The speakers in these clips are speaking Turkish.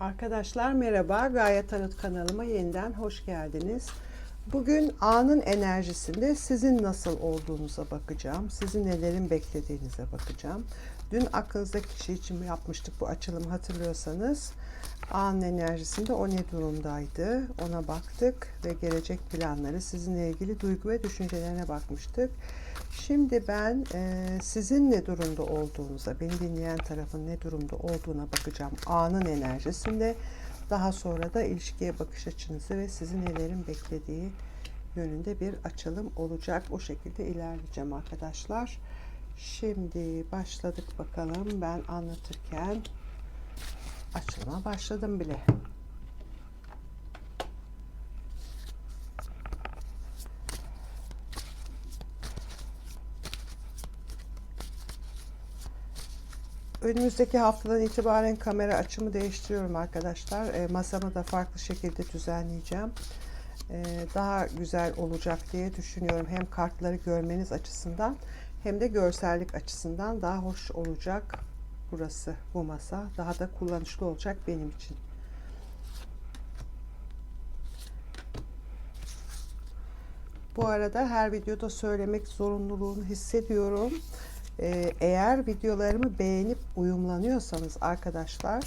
Arkadaşlar merhaba. Gaye Tarot kanalıma yeniden hoş geldiniz. Bugün anın enerjisinde sizin nasıl olduğunuza bakacağım. Sizin nelerin beklediğinize bakacağım. Dün aklınızdaki kişi için yapmıştık bu açılımı hatırlıyorsanız. Anın enerjisinde o ne durumdaydı ona baktık ve gelecek planları sizinle ilgili duygu ve düşüncelerine bakmıştık. Şimdi ben e, sizin ne durumda olduğunuza, beni dinleyen tarafın ne durumda olduğuna bakacağım anın enerjisinde. Daha sonra da ilişkiye bakış açınızı ve sizin nelerin beklediği yönünde bir açılım olacak. O şekilde ilerleyeceğim arkadaşlar. Şimdi başladık bakalım. Ben anlatırken açılıma başladım bile. Önümüzdeki haftadan itibaren kamera açımı değiştiriyorum arkadaşlar. E, masamı da farklı şekilde düzenleyeceğim. E, daha güzel olacak diye düşünüyorum. Hem kartları görmeniz açısından hem de görsellik açısından daha hoş olacak burası, bu masa. Daha da kullanışlı olacak benim için. Bu arada her videoda söylemek zorunluluğunu hissediyorum. Ee, eğer videolarımı beğenip uyumlanıyorsanız arkadaşlar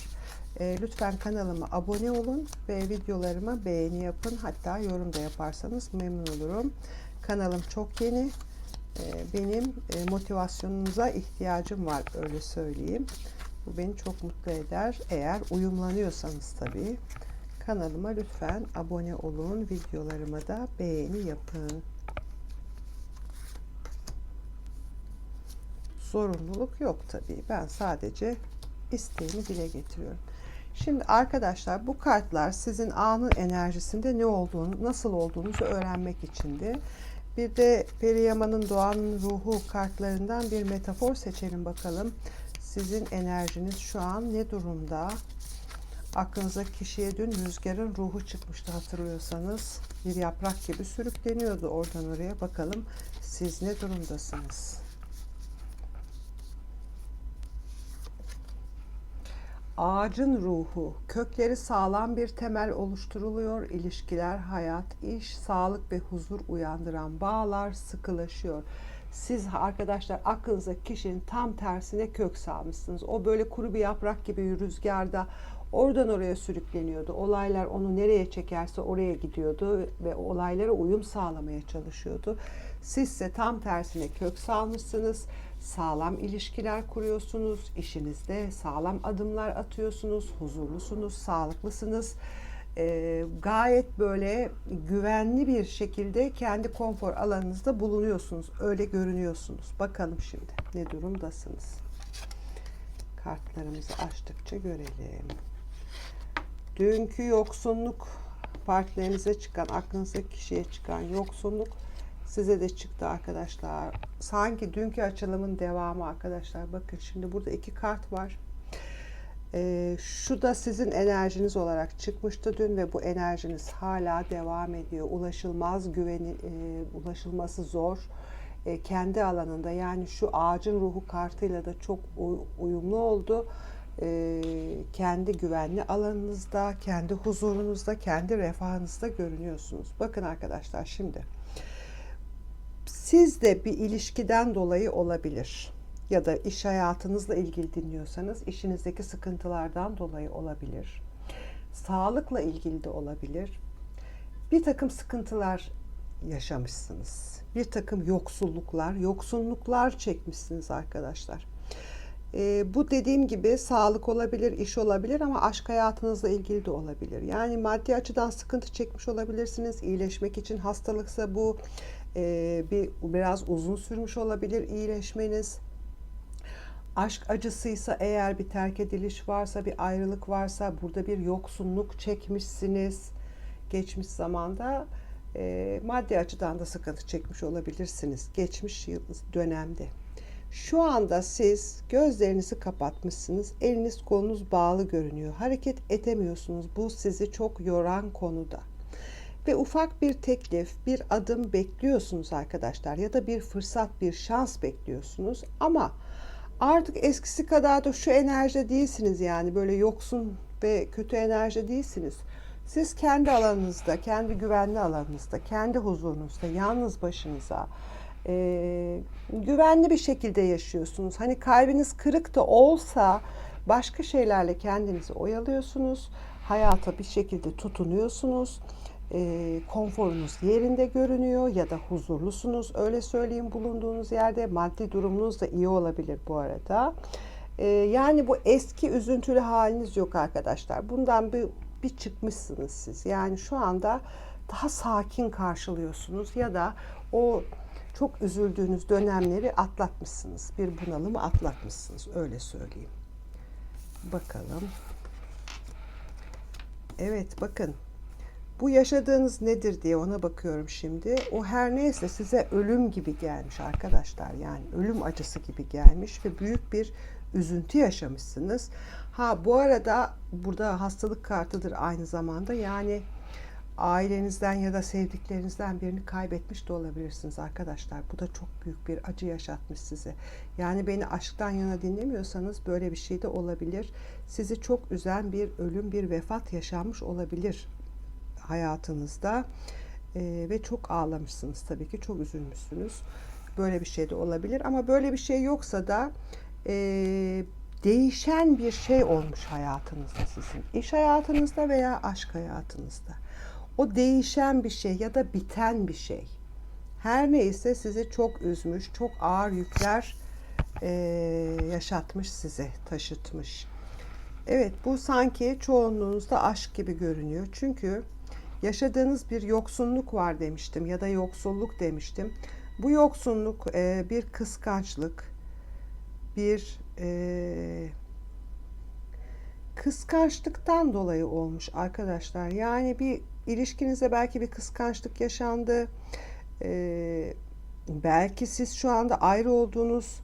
e, lütfen kanalıma abone olun ve videolarıma beğeni yapın. Hatta yorum da yaparsanız memnun olurum. Kanalım çok yeni. Ee, benim e, motivasyonunuza ihtiyacım var öyle söyleyeyim. Bu beni çok mutlu eder. Eğer uyumlanıyorsanız tabii. Kanalıma lütfen abone olun. Videolarıma da beğeni yapın. zorunluluk yok tabii. Ben sadece isteğimi dile getiriyorum. Şimdi arkadaşlar bu kartlar sizin anın enerjisinde ne olduğunu, nasıl olduğunuzu öğrenmek içindi. Bir de Periyaman'ın doğanın ruhu kartlarından bir metafor seçelim bakalım. Sizin enerjiniz şu an ne durumda? Aklınıza kişiye dün rüzgarın ruhu çıkmıştı hatırlıyorsanız. Bir yaprak gibi sürükleniyordu oradan oraya. Bakalım siz ne durumdasınız? Ağacın ruhu, kökleri sağlam bir temel oluşturuluyor. İlişkiler, hayat, iş, sağlık ve huzur uyandıran bağlar sıkılaşıyor. Siz arkadaşlar aklınıza kişinin tam tersine kök salmışsınız. O böyle kuru bir yaprak gibi rüzgarda oradan oraya sürükleniyordu. Olaylar onu nereye çekerse oraya gidiyordu ve olaylara uyum sağlamaya çalışıyordu. Sizse tam tersine kök salmışsınız sağlam ilişkiler kuruyorsunuz, işinizde sağlam adımlar atıyorsunuz, huzurlusunuz, sağlıklısınız. E, gayet böyle güvenli bir şekilde kendi konfor alanınızda bulunuyorsunuz. Öyle görünüyorsunuz. Bakalım şimdi ne durumdasınız. Kartlarımızı açtıkça görelim. Dünkü yoksunluk partilerinize çıkan, aklınızdaki kişiye çıkan yoksunluk size de çıktı arkadaşlar. Sanki dünkü açılımın devamı arkadaşlar. Bakın şimdi burada iki kart var. Ee, şu da sizin enerjiniz olarak çıkmıştı dün ve bu enerjiniz hala devam ediyor. Ulaşılmaz güveni, e, ulaşılması zor. E, kendi alanında yani şu ağacın ruhu kartıyla da çok uyumlu oldu. E, kendi güvenli alanınızda, kendi huzurunuzda, kendi refahınızda görünüyorsunuz. Bakın arkadaşlar şimdi siz de bir ilişkiden dolayı olabilir ya da iş hayatınızla ilgili dinliyorsanız işinizdeki sıkıntılardan dolayı olabilir. Sağlıkla ilgili de olabilir. Bir takım sıkıntılar yaşamışsınız. Bir takım yoksulluklar, yoksunluklar çekmişsiniz arkadaşlar. E, bu dediğim gibi sağlık olabilir, iş olabilir ama aşk hayatınızla ilgili de olabilir. Yani maddi açıdan sıkıntı çekmiş olabilirsiniz. İyileşmek için hastalıksa bu e, bir biraz uzun sürmüş olabilir iyileşmeniz. Aşk acısıysa eğer bir terk ediliş varsa, bir ayrılık varsa, burada bir yoksunluk çekmişsiniz geçmiş zamanda. E, maddi açıdan da sıkıntı çekmiş olabilirsiniz geçmiş dönemde. Şu anda siz gözlerinizi kapatmışsınız. Eliniz kolunuz bağlı görünüyor. Hareket edemiyorsunuz. Bu sizi çok yoran konuda. Ve ufak bir teklif, bir adım bekliyorsunuz arkadaşlar ya da bir fırsat, bir şans bekliyorsunuz ama artık eskisi kadar da şu enerjide değilsiniz yani böyle yoksun ve kötü enerji değilsiniz. Siz kendi alanınızda, kendi güvenli alanınızda, kendi huzurunuzda, yalnız başınıza e, güvenli bir şekilde yaşıyorsunuz. Hani kalbiniz kırık da olsa başka şeylerle kendinizi oyalıyorsunuz. Hayata bir şekilde tutunuyorsunuz. E, konforunuz yerinde görünüyor ya da huzurlusunuz. Öyle söyleyeyim bulunduğunuz yerde maddi durumunuz da iyi olabilir bu arada. E, yani bu eski üzüntülü haliniz yok arkadaşlar. Bundan bir, bir çıkmışsınız siz. Yani şu anda daha sakin karşılıyorsunuz ya da o çok üzüldüğünüz dönemleri atlatmışsınız. Bir bunalımı atlatmışsınız. Öyle söyleyeyim. Bakalım. Evet bakın. Bu yaşadığınız nedir diye ona bakıyorum şimdi. O her neyse size ölüm gibi gelmiş arkadaşlar. Yani ölüm acısı gibi gelmiş ve büyük bir üzüntü yaşamışsınız. Ha bu arada burada hastalık kartıdır aynı zamanda. Yani ailenizden ya da sevdiklerinizden birini kaybetmiş de olabilirsiniz arkadaşlar. Bu da çok büyük bir acı yaşatmış size. Yani beni aşktan yana dinlemiyorsanız böyle bir şey de olabilir. Sizi çok üzen bir ölüm, bir vefat yaşanmış olabilir hayatınızda. Ee, ve çok ağlamışsınız tabii ki. Çok üzülmüşsünüz. Böyle bir şey de olabilir. Ama böyle bir şey yoksa da e, değişen bir şey olmuş hayatınızda sizin. İş hayatınızda veya aşk hayatınızda o değişen bir şey ya da biten bir şey. Her neyse sizi çok üzmüş, çok ağır yükler e, yaşatmış size, taşıtmış. Evet bu sanki çoğunluğunuzda aşk gibi görünüyor. Çünkü yaşadığınız bir yoksunluk var demiştim ya da yoksulluk demiştim. Bu yoksunluk e, bir kıskançlık, bir e, kıskançlıktan dolayı olmuş arkadaşlar. Yani bir ilişkinizde belki bir kıskançlık yaşandı. Ee, belki siz şu anda ayrı olduğunuz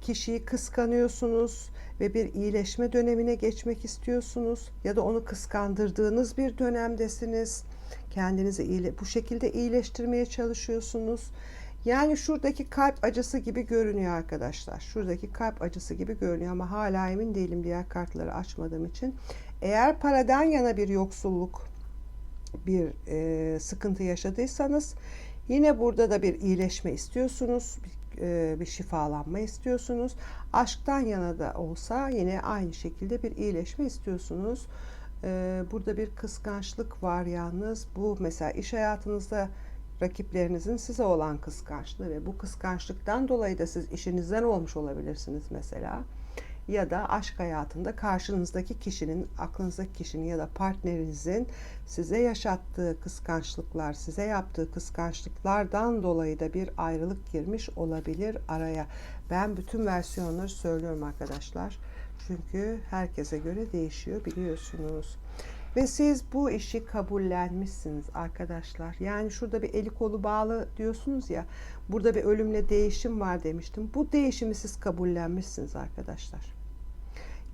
kişiyi kıskanıyorsunuz ve bir iyileşme dönemine geçmek istiyorsunuz ya da onu kıskandırdığınız bir dönemdesiniz. Kendinizi iyile bu şekilde iyileştirmeye çalışıyorsunuz. Yani şuradaki kalp acısı gibi görünüyor arkadaşlar. Şuradaki kalp acısı gibi görünüyor ama hala emin değilim diğer kartları açmadığım için. Eğer paradan yana bir yoksulluk, bir e, sıkıntı yaşadıysanız yine burada da bir iyileşme istiyorsunuz. Bir, e, bir şifalanma istiyorsunuz. Aşktan yana da olsa yine aynı şekilde bir iyileşme istiyorsunuz. E, burada bir kıskançlık var yalnız. Bu mesela iş hayatınızda rakiplerinizin size olan kıskançlığı ve bu kıskançlıktan dolayı da siz işinizden olmuş olabilirsiniz mesela. Ya da aşk hayatında karşınızdaki kişinin, aklınızdaki kişinin ya da partnerinizin size yaşattığı kıskançlıklar, size yaptığı kıskançlıklardan dolayı da bir ayrılık girmiş olabilir araya. Ben bütün versiyonları söylüyorum arkadaşlar. Çünkü herkese göre değişiyor biliyorsunuz. Ve siz bu işi kabullenmişsiniz arkadaşlar. Yani şurada bir eli kolu bağlı diyorsunuz ya. Burada bir ölümle değişim var demiştim. Bu değişimi siz kabullenmişsiniz arkadaşlar.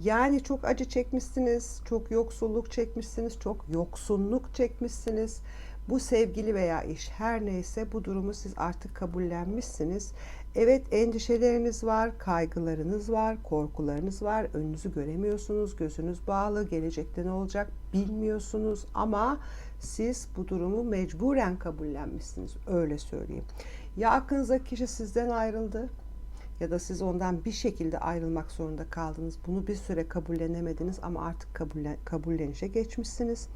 Yani çok acı çekmişsiniz, çok yoksulluk çekmişsiniz, çok yoksunluk çekmişsiniz. Bu sevgili veya iş her neyse bu durumu siz artık kabullenmişsiniz. Evet endişeleriniz var, kaygılarınız var, korkularınız var. Önünüzü göremiyorsunuz, gözünüz bağlı, gelecekte ne olacak bilmiyorsunuz ama siz bu durumu mecburen kabullenmişsiniz. Öyle söyleyeyim. Ya aklınızdaki kişi sizden ayrıldı ya da siz ondan bir şekilde ayrılmak zorunda kaldınız. Bunu bir süre kabullenemediniz ama artık kabullen, kabullenişe geçmişsiniz.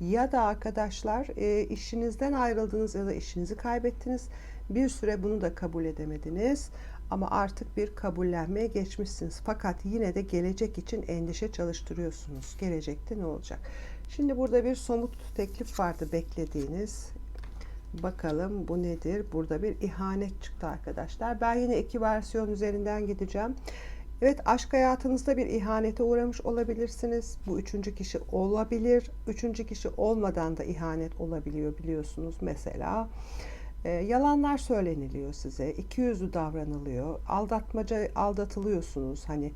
Ya da arkadaşlar e, işinizden ayrıldınız ya da işinizi kaybettiniz. Bir süre bunu da kabul edemediniz ama artık bir kabullenmeye geçmişsiniz. Fakat yine de gelecek için endişe çalıştırıyorsunuz. Gelecekte ne olacak? Şimdi burada bir somut teklif vardı beklediğiniz. Bakalım bu nedir? Burada bir ihanet çıktı arkadaşlar. Ben yine iki versiyon üzerinden gideceğim. Evet aşk hayatınızda bir ihanete uğramış olabilirsiniz. Bu üçüncü kişi olabilir. Üçüncü kişi olmadan da ihanet olabiliyor biliyorsunuz. Mesela e, yalanlar söyleniliyor size. iki yüzlü davranılıyor. Aldatmaca aldatılıyorsunuz. Hani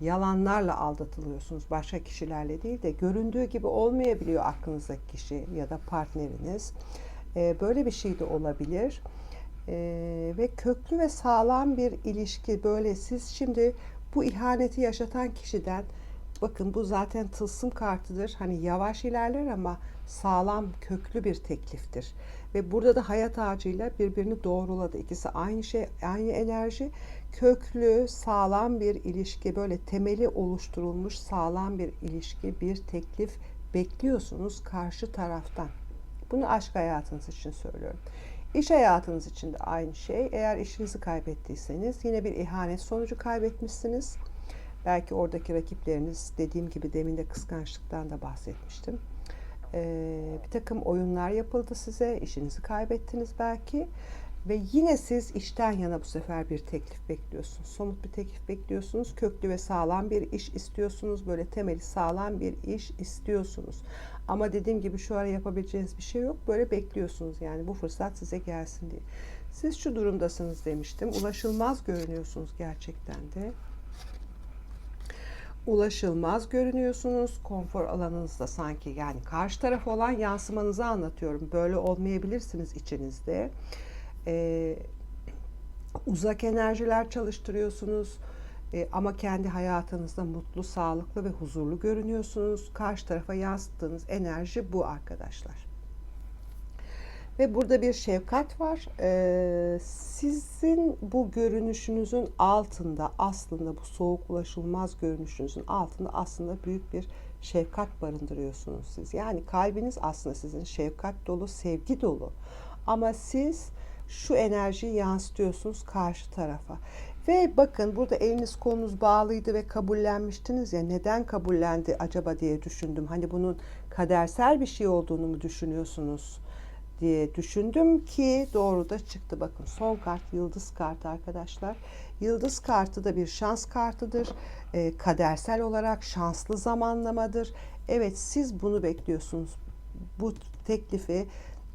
yalanlarla aldatılıyorsunuz. Başka kişilerle değil de göründüğü gibi olmayabiliyor aklınızdaki kişi ya da partneriniz. E, böyle bir şey de olabilir. E, ve köklü ve sağlam bir ilişki böyle siz şimdi bu ihaneti yaşatan kişiden bakın bu zaten tılsım kartıdır. Hani yavaş ilerler ama sağlam köklü bir tekliftir. Ve burada da hayat ağacıyla birbirini doğruladı. İkisi aynı şey, aynı enerji. Köklü, sağlam bir ilişki, böyle temeli oluşturulmuş sağlam bir ilişki, bir teklif bekliyorsunuz karşı taraftan. Bunu aşk hayatınız için söylüyorum. İş hayatınız için de aynı şey. Eğer işinizi kaybettiyseniz yine bir ihanet sonucu kaybetmişsiniz. Belki oradaki rakipleriniz dediğim gibi demin de kıskançlıktan da bahsetmiştim. Ee, bir takım oyunlar yapıldı size, işinizi kaybettiniz belki ve yine siz işten yana bu sefer bir teklif bekliyorsunuz. Somut bir teklif bekliyorsunuz. Köklü ve sağlam bir iş istiyorsunuz. Böyle temeli sağlam bir iş istiyorsunuz. Ama dediğim gibi şu ara yapabileceğiniz bir şey yok. Böyle bekliyorsunuz yani bu fırsat size gelsin diye. Siz şu durumdasınız demiştim. Ulaşılmaz görünüyorsunuz gerçekten de ulaşılmaz görünüyorsunuz. Konfor alanınızda sanki yani karşı taraf olan yansımanızı anlatıyorum. Böyle olmayabilirsiniz içinizde. Ee, uzak enerjiler çalıştırıyorsunuz. Ee, ama kendi hayatınızda mutlu, sağlıklı ve huzurlu görünüyorsunuz. Karşı tarafa yansıttığınız enerji bu arkadaşlar. Ve burada bir şefkat var. Ee, sizin bu görünüşünüzün altında aslında bu soğuk ulaşılmaz görünüşünüzün altında aslında büyük bir şefkat barındırıyorsunuz siz. Yani kalbiniz aslında sizin şefkat dolu, sevgi dolu. Ama siz şu enerjiyi yansıtıyorsunuz karşı tarafa. Ve bakın burada eliniz kolunuz bağlıydı ve kabullenmiştiniz ya neden kabullendi acaba diye düşündüm. Hani bunun kadersel bir şey olduğunu mu düşünüyorsunuz? Diye düşündüm ki doğru da çıktı. Bakın son kart yıldız kartı arkadaşlar. Yıldız kartı da bir şans kartıdır. E, kadersel olarak şanslı zamanlamadır. Evet siz bunu bekliyorsunuz. Bu teklifi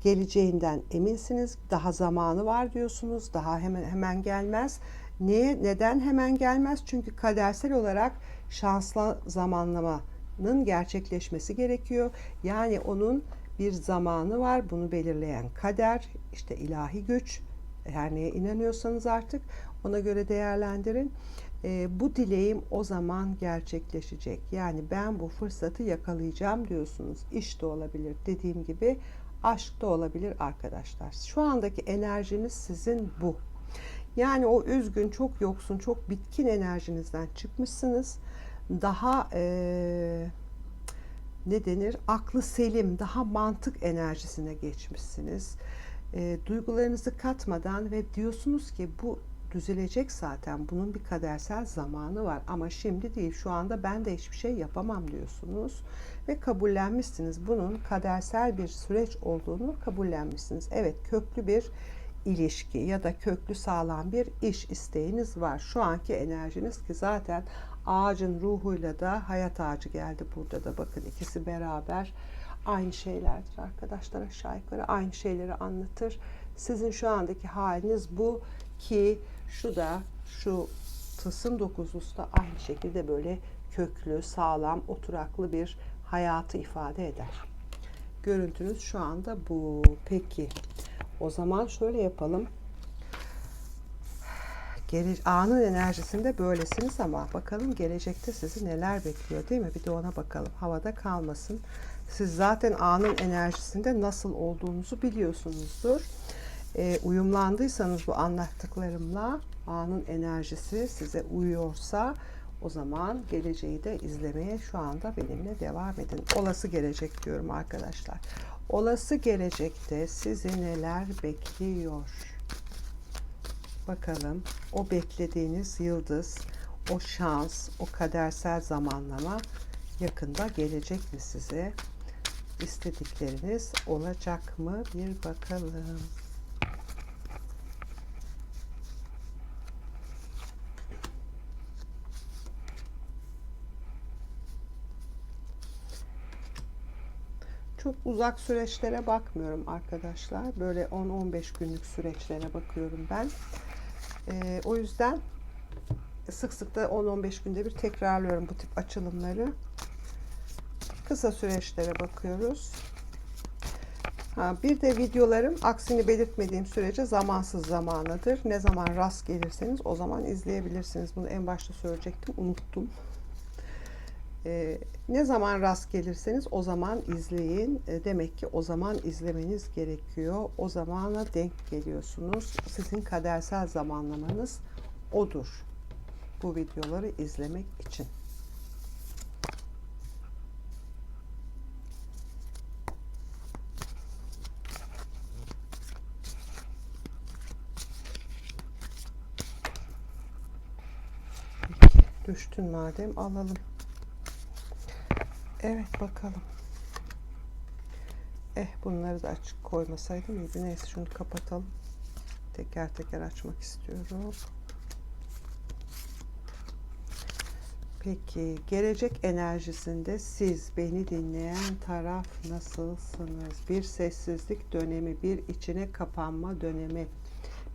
geleceğinden eminsiniz. Daha zamanı var diyorsunuz. Daha hemen hemen gelmez. Niye? Neden hemen gelmez? Çünkü kadersel olarak şanslı zamanlamanın gerçekleşmesi gerekiyor. Yani onun bir zamanı var. Bunu belirleyen kader, işte ilahi güç, her neye inanıyorsanız artık ona göre değerlendirin. E, bu dileğim o zaman gerçekleşecek. Yani ben bu fırsatı yakalayacağım diyorsunuz. İş de olabilir dediğim gibi aşk da olabilir arkadaşlar. Şu andaki enerjiniz sizin bu. Yani o üzgün, çok yoksun, çok bitkin enerjinizden çıkmışsınız. Daha eee ne denir aklı selim daha mantık enerjisine geçmişsiniz. E, duygularınızı katmadan ve diyorsunuz ki bu düzelecek zaten bunun bir kadersel zamanı var ama şimdi değil şu anda ben de hiçbir şey yapamam diyorsunuz ve kabullenmişsiniz bunun kadersel bir süreç olduğunu kabullenmişsiniz. Evet köklü bir ilişki ya da köklü sağlam bir iş isteğiniz var. Şu anki enerjiniz ki zaten ağacın ruhuyla da hayat ağacı geldi burada da. Bakın ikisi beraber aynı şeylerdir arkadaşlar aşağı yukarı aynı şeyleri anlatır. Sizin şu andaki haliniz bu ki şu da şu tılsım dokuzlusu da aynı şekilde böyle köklü, sağlam, oturaklı bir hayatı ifade eder. Görüntünüz şu anda bu. Peki o zaman şöyle yapalım. Gele, anın enerjisinde böylesiniz ama bakalım gelecekte sizi neler bekliyor değil mi? Bir de ona bakalım. Havada kalmasın. Siz zaten anın enerjisinde nasıl olduğunuzu biliyorsunuzdur. E, uyumlandıysanız bu anlattıklarımla anın enerjisi size uyuyorsa o zaman geleceği de izlemeye şu anda benimle devam edin. Olası gelecek diyorum arkadaşlar. Olası gelecekte sizi neler bekliyor? Bakalım o beklediğiniz yıldız, o şans, o kadersel zamanlama yakında gelecek mi size? İstedikleriniz olacak mı? Bir bakalım. çok uzak süreçlere bakmıyorum arkadaşlar. Böyle 10-15 günlük süreçlere bakıyorum ben. Ee, o yüzden sık sık da 10-15 günde bir tekrarlıyorum bu tip açılımları. Kısa süreçlere bakıyoruz. Ha, bir de videolarım aksini belirtmediğim sürece zamansız zamanıdır. Ne zaman rast gelirseniz o zaman izleyebilirsiniz. Bunu en başta söyleyecektim. Unuttum. E, ne zaman rast gelirseniz o zaman izleyin. E, demek ki o zaman izlemeniz gerekiyor. O zamana denk geliyorsunuz. Sizin kadersel zamanlamanız odur. Bu videoları izlemek için. Düştün madem alalım. Evet bakalım. Eh bunları da açık koymasaydım iyiydi. Neyse şunu kapatalım. Teker teker açmak istiyorum. Peki gelecek enerjisinde siz beni dinleyen taraf nasılsınız? Bir sessizlik dönemi, bir içine kapanma dönemi,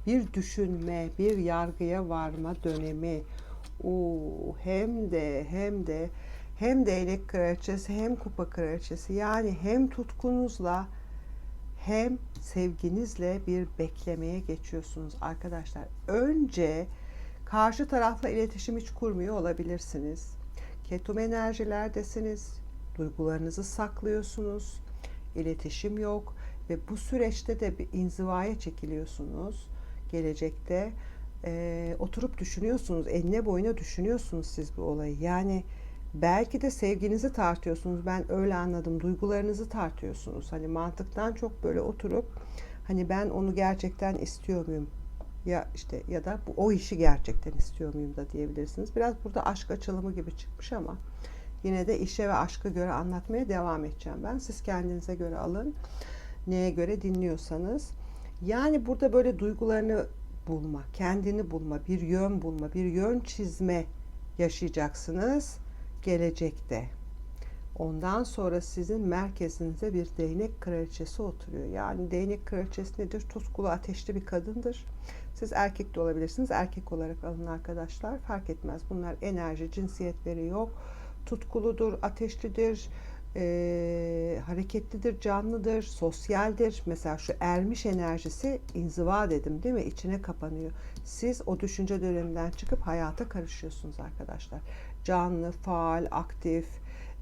bir düşünme, bir yargıya varma dönemi. Oo, hem de hem de hem değnek kraliçesi hem kupa kraliçesi yani hem tutkunuzla hem sevginizle bir beklemeye geçiyorsunuz arkadaşlar. Önce karşı tarafla iletişim hiç kurmuyor olabilirsiniz. Ketum enerjilerdesiniz. Duygularınızı saklıyorsunuz. İletişim yok ve bu süreçte de bir inzivaya çekiliyorsunuz. Gelecekte e, oturup düşünüyorsunuz. Enine boyuna düşünüyorsunuz siz bu olayı. Yani belki de sevginizi tartıyorsunuz. Ben öyle anladım. Duygularınızı tartıyorsunuz. Hani mantıktan çok böyle oturup hani ben onu gerçekten istiyor muyum? Ya işte ya da bu o işi gerçekten istiyor muyum da diyebilirsiniz. Biraz burada aşk açılımı gibi çıkmış ama yine de işe ve aşka göre anlatmaya devam edeceğim ben. Siz kendinize göre alın. Neye göre dinliyorsanız. Yani burada böyle duygularını bulma, kendini bulma, bir yön bulma, bir yön çizme yaşayacaksınız gelecekte. Ondan sonra sizin merkezinize bir değnek kraliçesi oturuyor. Yani değnek kraliçesi nedir? Tutkulu ateşli bir kadındır. Siz erkek de olabilirsiniz. Erkek olarak alın arkadaşlar. Fark etmez. Bunlar enerji, cinsiyetleri yok. Tutkuludur, ateşlidir, e, hareketlidir, canlıdır, sosyaldir. Mesela şu ermiş enerjisi inziva dedim değil mi? İçine kapanıyor. Siz o düşünce döneminden çıkıp hayata karışıyorsunuz arkadaşlar. Canlı, faal, aktif,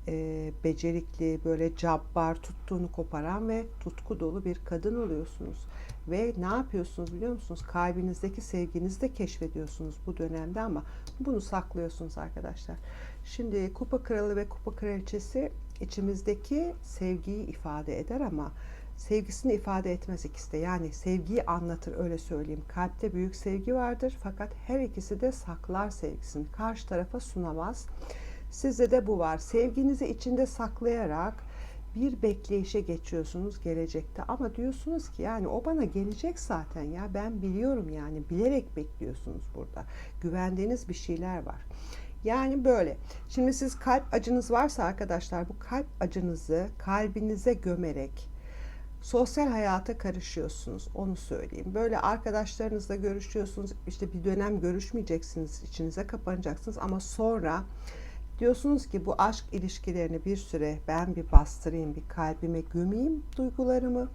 e, becerikli, böyle cabbar, tuttuğunu koparan ve tutku dolu bir kadın oluyorsunuz. Ve ne yapıyorsunuz biliyor musunuz? Kalbinizdeki sevginizi de keşfediyorsunuz bu dönemde ama bunu saklıyorsunuz arkadaşlar. Şimdi kupa kralı ve kupa kraliçesi içimizdeki sevgiyi ifade eder ama sevgisini ifade etmez ikisi de. Yani sevgiyi anlatır öyle söyleyeyim. Kalpte büyük sevgi vardır fakat her ikisi de saklar sevgisini. Karşı tarafa sunamaz. Sizde de bu var. Sevginizi içinde saklayarak bir bekleyişe geçiyorsunuz gelecekte ama diyorsunuz ki yani o bana gelecek zaten ya ben biliyorum yani bilerek bekliyorsunuz burada. Güvendiğiniz bir şeyler var. Yani böyle. Şimdi siz kalp acınız varsa arkadaşlar bu kalp acınızı kalbinize gömerek sosyal hayata karışıyorsunuz. Onu söyleyeyim. Böyle arkadaşlarınızla görüşüyorsunuz. İşte bir dönem görüşmeyeceksiniz. içinize kapanacaksınız ama sonra diyorsunuz ki bu aşk ilişkilerini bir süre ben bir bastırayım, bir kalbime gömeyim duygularımı.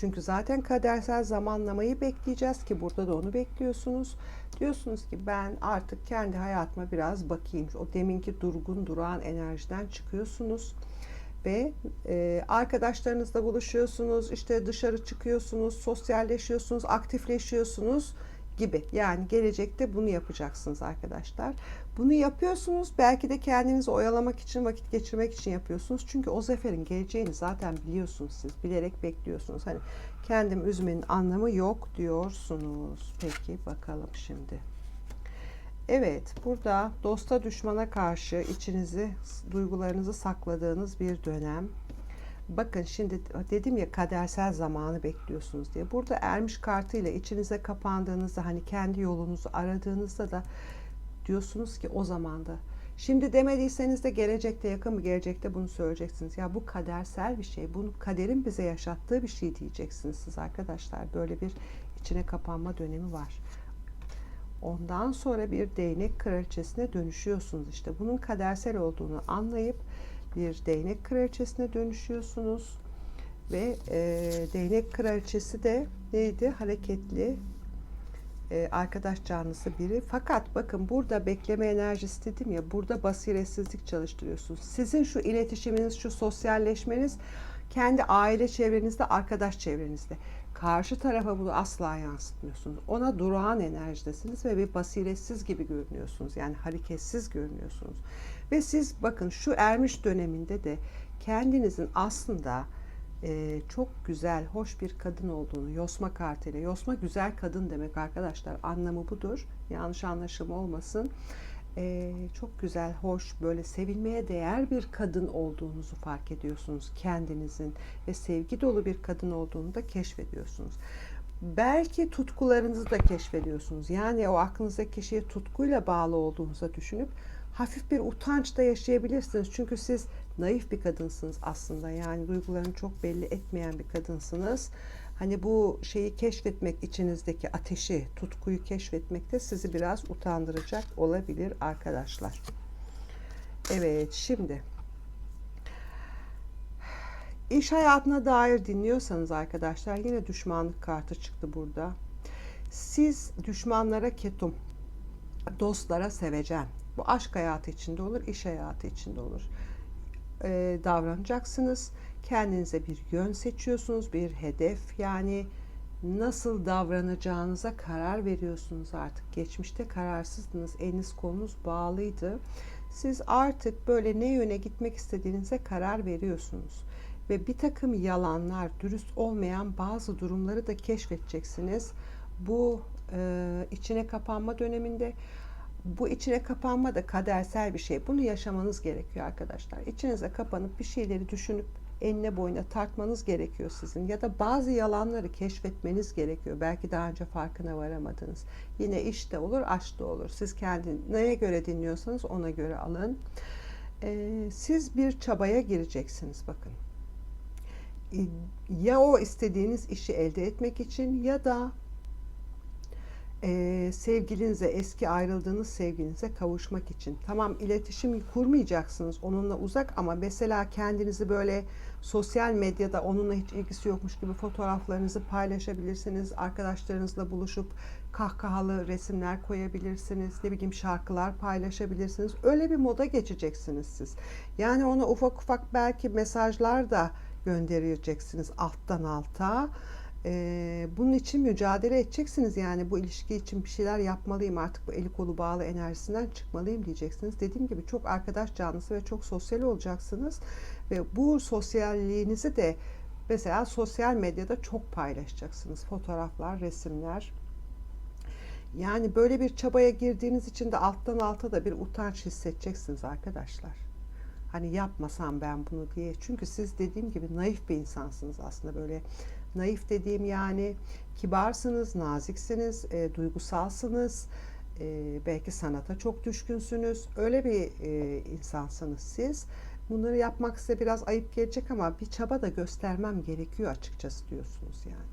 Çünkü zaten kadersel zamanlamayı bekleyeceğiz ki burada da onu bekliyorsunuz. Diyorsunuz ki ben artık kendi hayatıma biraz bakayım. O deminki durgun durağan enerjiden çıkıyorsunuz ve e, arkadaşlarınızla buluşuyorsunuz, işte dışarı çıkıyorsunuz, sosyalleşiyorsunuz, aktifleşiyorsunuz gibi. Yani gelecekte bunu yapacaksınız arkadaşlar. Bunu yapıyorsunuz belki de kendinizi oyalamak için, vakit geçirmek için yapıyorsunuz. Çünkü o zaferin geleceğini zaten biliyorsunuz siz. Bilerek bekliyorsunuz. Hani kendim üzmenin anlamı yok diyorsunuz. Peki bakalım şimdi. Evet, burada dosta düşmana karşı içinizi, duygularınızı sakladığınız bir dönem. Bakın şimdi dedim ya kadersel zamanı bekliyorsunuz diye. Burada ermiş kartıyla içinize kapandığınızda hani kendi yolunuzu aradığınızda da diyorsunuz ki o zamanda. Şimdi demediyseniz de gelecekte yakın bir gelecekte bunu söyleyeceksiniz. Ya bu kadersel bir şey. Bunu kaderin bize yaşattığı bir şey diyeceksiniz siz arkadaşlar. Böyle bir içine kapanma dönemi var. Ondan sonra bir değnek kraliçesine dönüşüyorsunuz. İşte bunun kadersel olduğunu anlayıp bir değnek kraliçesine dönüşüyorsunuz. Ve e, değnek kraliçesi de neydi? Hareketli, e, arkadaş canlısı biri. Fakat bakın burada bekleme enerjisi dedim ya burada basiretsizlik çalıştırıyorsunuz. Sizin şu iletişiminiz, şu sosyalleşmeniz kendi aile çevrenizde, arkadaş çevrenizde. Karşı tarafa bunu asla yansıtmıyorsunuz. Ona durağan enerjidesiniz ve bir basiretsiz gibi görünüyorsunuz. Yani hareketsiz görünüyorsunuz. Ve siz bakın şu ermiş döneminde de kendinizin aslında e, çok güzel, hoş bir kadın olduğunu Yosma kartıyla, Yosma güzel kadın demek arkadaşlar anlamı budur. Yanlış anlaşılma olmasın. E, çok güzel, hoş, böyle sevilmeye değer bir kadın olduğunuzu fark ediyorsunuz kendinizin ve sevgi dolu bir kadın olduğunu da keşfediyorsunuz. Belki tutkularınızı da keşfediyorsunuz. Yani o aklınızdaki kişiye tutkuyla bağlı olduğunuza düşünüp hafif bir utanç da yaşayabilirsiniz. Çünkü siz naif bir kadınsınız aslında. Yani duygularını çok belli etmeyen bir kadınsınız. Hani bu şeyi keşfetmek içinizdeki ateşi, tutkuyu keşfetmek de sizi biraz utandıracak olabilir arkadaşlar. Evet, şimdi iş hayatına dair dinliyorsanız arkadaşlar yine düşmanlık kartı çıktı burada. Siz düşmanlara ketum, dostlara sevecen. Bu aşk hayatı içinde olur, iş hayatı içinde olur. Ee, davranacaksınız. Kendinize bir yön seçiyorsunuz, bir hedef. Yani nasıl davranacağınıza karar veriyorsunuz artık. Geçmişte kararsızdınız, eliniz kolunuz bağlıydı. Siz artık böyle ne yöne gitmek istediğinize karar veriyorsunuz. Ve bir takım yalanlar, dürüst olmayan bazı durumları da keşfedeceksiniz. Bu e, içine kapanma döneminde bu içine kapanma da kadersel bir şey. Bunu yaşamanız gerekiyor arkadaşlar. İçinize kapanıp bir şeyleri düşünüp enine boyuna tartmanız gerekiyor sizin. Ya da bazı yalanları keşfetmeniz gerekiyor. Belki daha önce farkına varamadınız. Yine işte olur, aşk da olur. Siz kendi neye göre dinliyorsanız ona göre alın. Ee, siz bir çabaya gireceksiniz bakın. Ya o istediğiniz işi elde etmek için ya da e, sevgilinize, eski ayrıldığınız sevgilinize kavuşmak için. Tamam iletişim kurmayacaksınız onunla uzak ama mesela kendinizi böyle sosyal medyada onunla hiç ilgisi yokmuş gibi fotoğraflarınızı paylaşabilirsiniz. Arkadaşlarınızla buluşup kahkahalı resimler koyabilirsiniz. Ne bileyim şarkılar paylaşabilirsiniz. Öyle bir moda geçeceksiniz siz. Yani ona ufak ufak belki mesajlar da göndereceksiniz alttan alta. Ee, bunun için mücadele edeceksiniz yani bu ilişki için bir şeyler yapmalıyım artık bu eli kolu bağlı enerjisinden çıkmalıyım diyeceksiniz. Dediğim gibi çok arkadaş canlısı ve çok sosyal olacaksınız ve bu sosyalliğinizi de mesela sosyal medyada çok paylaşacaksınız. Fotoğraflar, resimler. Yani böyle bir çabaya girdiğiniz için de alttan alta da bir utanç hissedeceksiniz arkadaşlar. Hani yapmasam ben bunu diye. Çünkü siz dediğim gibi naif bir insansınız aslında böyle Naif dediğim yani kibarsınız, naziksiniz, e, duygusalsınız, e, belki sanata çok düşkünsünüz. Öyle bir e, insansınız siz. Bunları yapmak size biraz ayıp gelecek ama bir çaba da göstermem gerekiyor açıkçası diyorsunuz yani.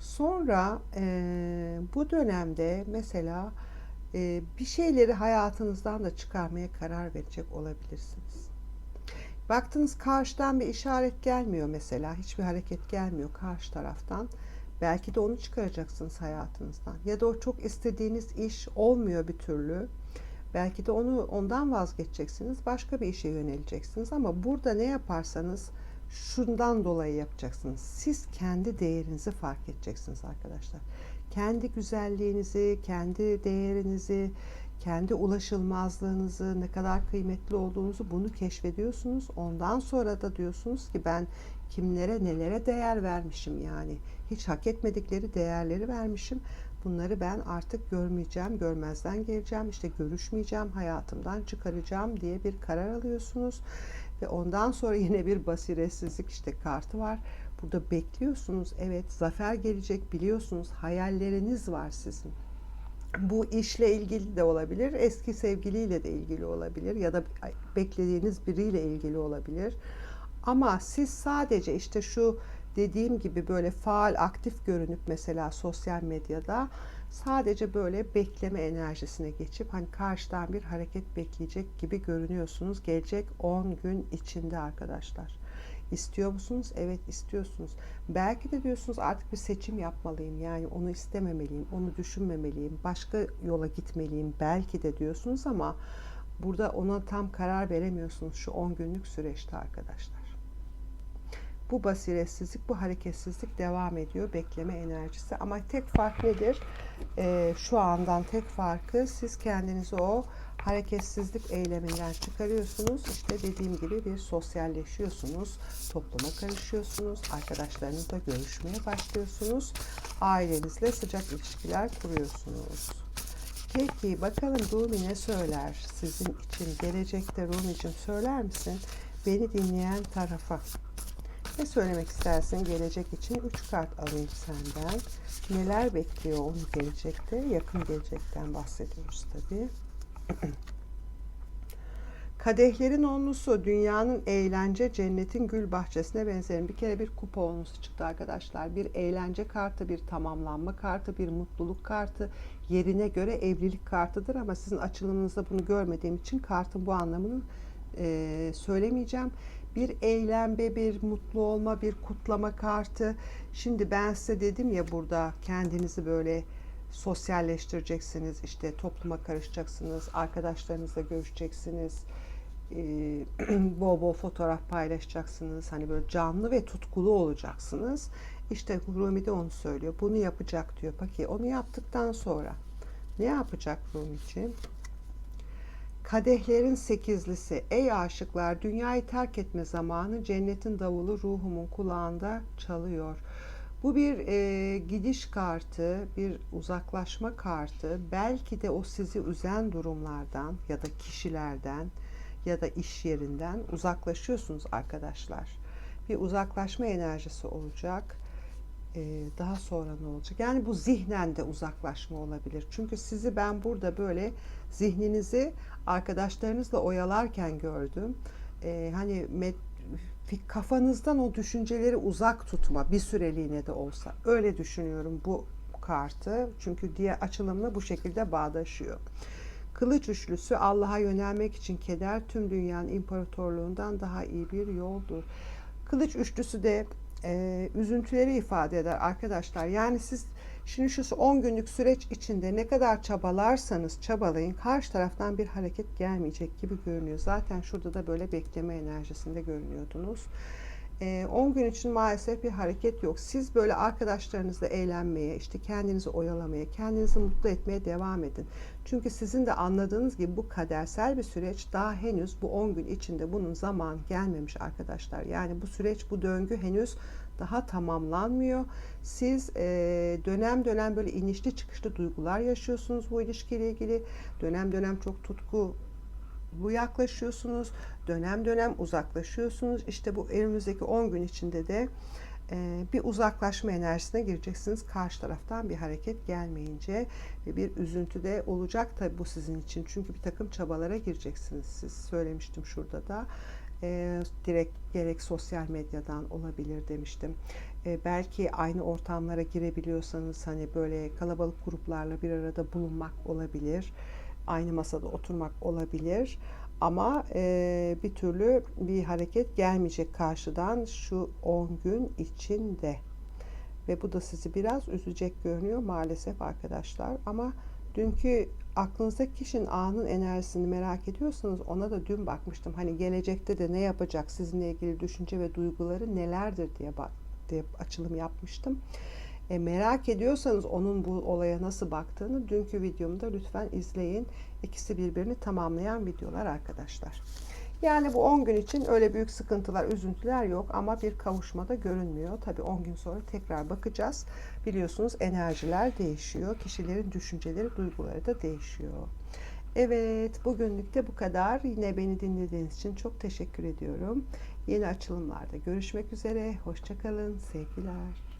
Sonra e, bu dönemde mesela e, bir şeyleri hayatınızdan da çıkarmaya karar verecek olabilirsiniz. Baktınız karşıdan bir işaret gelmiyor mesela. Hiçbir hareket gelmiyor karşı taraftan. Belki de onu çıkaracaksınız hayatınızdan. Ya da o çok istediğiniz iş olmuyor bir türlü. Belki de onu ondan vazgeçeceksiniz. Başka bir işe yöneleceksiniz. Ama burada ne yaparsanız şundan dolayı yapacaksınız. Siz kendi değerinizi fark edeceksiniz arkadaşlar. Kendi güzelliğinizi, kendi değerinizi, kendi ulaşılmazlığınızı, ne kadar kıymetli olduğunuzu bunu keşfediyorsunuz. Ondan sonra da diyorsunuz ki ben kimlere nelere değer vermişim yani. Hiç hak etmedikleri değerleri vermişim. Bunları ben artık görmeyeceğim, görmezden geleceğim, işte görüşmeyeceğim, hayatımdan çıkaracağım diye bir karar alıyorsunuz. Ve ondan sonra yine bir basiretsizlik işte kartı var. Burada bekliyorsunuz. Evet zafer gelecek biliyorsunuz. Hayalleriniz var sizin. Bu işle ilgili de olabilir, eski sevgiliyle de ilgili olabilir ya da beklediğiniz biriyle ilgili olabilir. Ama siz sadece işte şu dediğim gibi böyle faal, aktif görünüp mesela sosyal medyada sadece böyle bekleme enerjisine geçip hani karşıdan bir hareket bekleyecek gibi görünüyorsunuz gelecek 10 gün içinde arkadaşlar. İstiyor musunuz? Evet istiyorsunuz. Belki de diyorsunuz artık bir seçim yapmalıyım. Yani onu istememeliyim, onu düşünmemeliyim, başka yola gitmeliyim. Belki de diyorsunuz ama burada ona tam karar veremiyorsunuz şu 10 günlük süreçte arkadaşlar. Bu basiretsizlik, bu hareketsizlik devam ediyor. Bekleme enerjisi. Ama tek fark nedir? Ee, şu andan tek farkı siz kendinizi o hareketsizlik eyleminden çıkarıyorsunuz. İşte dediğim gibi bir sosyalleşiyorsunuz. Topluma karışıyorsunuz. Arkadaşlarınızla görüşmeye başlıyorsunuz. Ailenizle sıcak ilişkiler kuruyorsunuz. Peki bakalım Rumi ne söyler sizin için? Gelecekte Rumi'cim söyler misin? Beni dinleyen tarafa. Ne söylemek istersin gelecek için? Üç kart alayım senden. Neler bekliyor onu gelecekte? Yakın gelecekten bahsediyoruz tabii. Kadehlerin onlusu dünyanın eğlence cennetin gül bahçesine benzerim. Bir kere bir kupa onlusu çıktı arkadaşlar. Bir eğlence kartı, bir tamamlanma kartı, bir mutluluk kartı. Yerine göre evlilik kartıdır ama sizin açılımınızda bunu görmediğim için kartın bu anlamını e, söylemeyeceğim. Bir eğlenme, bir mutlu olma, bir kutlama kartı. Şimdi ben size dedim ya burada kendinizi böyle sosyalleştireceksiniz, işte topluma karışacaksınız, arkadaşlarınızla görüşeceksiniz, ee, bol bol fotoğraf paylaşacaksınız, hani böyle canlı ve tutkulu olacaksınız. İşte Rumi de onu söylüyor. Bunu yapacak diyor. Peki onu yaptıktan sonra ne yapacak Rumi'ciğim? Kadehlerin sekizlisi. Ey aşıklar dünyayı terk etme zamanı cennetin davulu ruhumun kulağında çalıyor. Bu bir e, gidiş kartı, bir uzaklaşma kartı. Belki de o sizi üzen durumlardan ya da kişilerden ya da iş yerinden uzaklaşıyorsunuz arkadaşlar. Bir uzaklaşma enerjisi olacak. Ee, daha sonra ne olacak? Yani bu zihnen de uzaklaşma olabilir. Çünkü sizi ben burada böyle zihninizi arkadaşlarınızla oyalarken gördüm. Ee, hani met, kafanızdan o düşünceleri uzak tutma bir süreliğine de olsa. Öyle düşünüyorum bu kartı. Çünkü diye açılımla bu şekilde bağdaşıyor. Kılıç üçlüsü Allah'a yönelmek için keder tüm dünyanın imparatorluğundan daha iyi bir yoldur. Kılıç üçlüsü de e, üzüntüleri ifade eder arkadaşlar. Yani siz şimdi şu 10 günlük süreç içinde ne kadar çabalarsanız çabalayın karşı taraftan bir hareket gelmeyecek gibi görünüyor. Zaten şurada da böyle bekleme enerjisinde görünüyordunuz. 10 gün için maalesef bir hareket yok. Siz böyle arkadaşlarınızla eğlenmeye, işte kendinizi oyalamaya, kendinizi mutlu etmeye devam edin. Çünkü sizin de anladığınız gibi bu kadersel bir süreç daha henüz bu 10 gün içinde bunun zaman gelmemiş arkadaşlar. Yani bu süreç, bu döngü henüz daha tamamlanmıyor. Siz e, dönem dönem böyle inişli çıkışlı duygular yaşıyorsunuz bu ilişkiyle ilgili. Dönem dönem çok tutku bu yaklaşıyorsunuz. Dönem dönem uzaklaşıyorsunuz. İşte bu önümüzdeki 10 gün içinde de e, bir uzaklaşma enerjisine gireceksiniz. Karşı taraftan bir hareket gelmeyince ve bir üzüntü de olacak tabi bu sizin için. Çünkü bir takım çabalara gireceksiniz siz. Söylemiştim şurada da. E, direkt gerek sosyal medyadan olabilir demiştim. E, belki aynı ortamlara girebiliyorsanız hani böyle kalabalık gruplarla bir arada bulunmak olabilir aynı masada oturmak olabilir. Ama e, bir türlü bir hareket gelmeyecek karşıdan şu 10 gün içinde. Ve bu da sizi biraz üzecek görünüyor maalesef arkadaşlar. Ama dünkü aklınızdaki kişinin anın enerjisini merak ediyorsanız ona da dün bakmıştım hani gelecekte de ne yapacak sizinle ilgili düşünce ve duyguları nelerdir diye, bak, diye açılım yapmıştım. E, merak ediyorsanız onun bu olaya nasıl baktığını dünkü videomda lütfen izleyin. İkisi birbirini tamamlayan videolar arkadaşlar. Yani bu 10 gün için öyle büyük sıkıntılar, üzüntüler yok ama bir kavuşmada görünmüyor. Tabi 10 gün sonra tekrar bakacağız. Biliyorsunuz enerjiler değişiyor. Kişilerin düşünceleri, duyguları da değişiyor. Evet, bugünlük de bu kadar. Yine beni dinlediğiniz için çok teşekkür ediyorum. Yeni açılımlarda görüşmek üzere. Hoşçakalın. Sevgiler.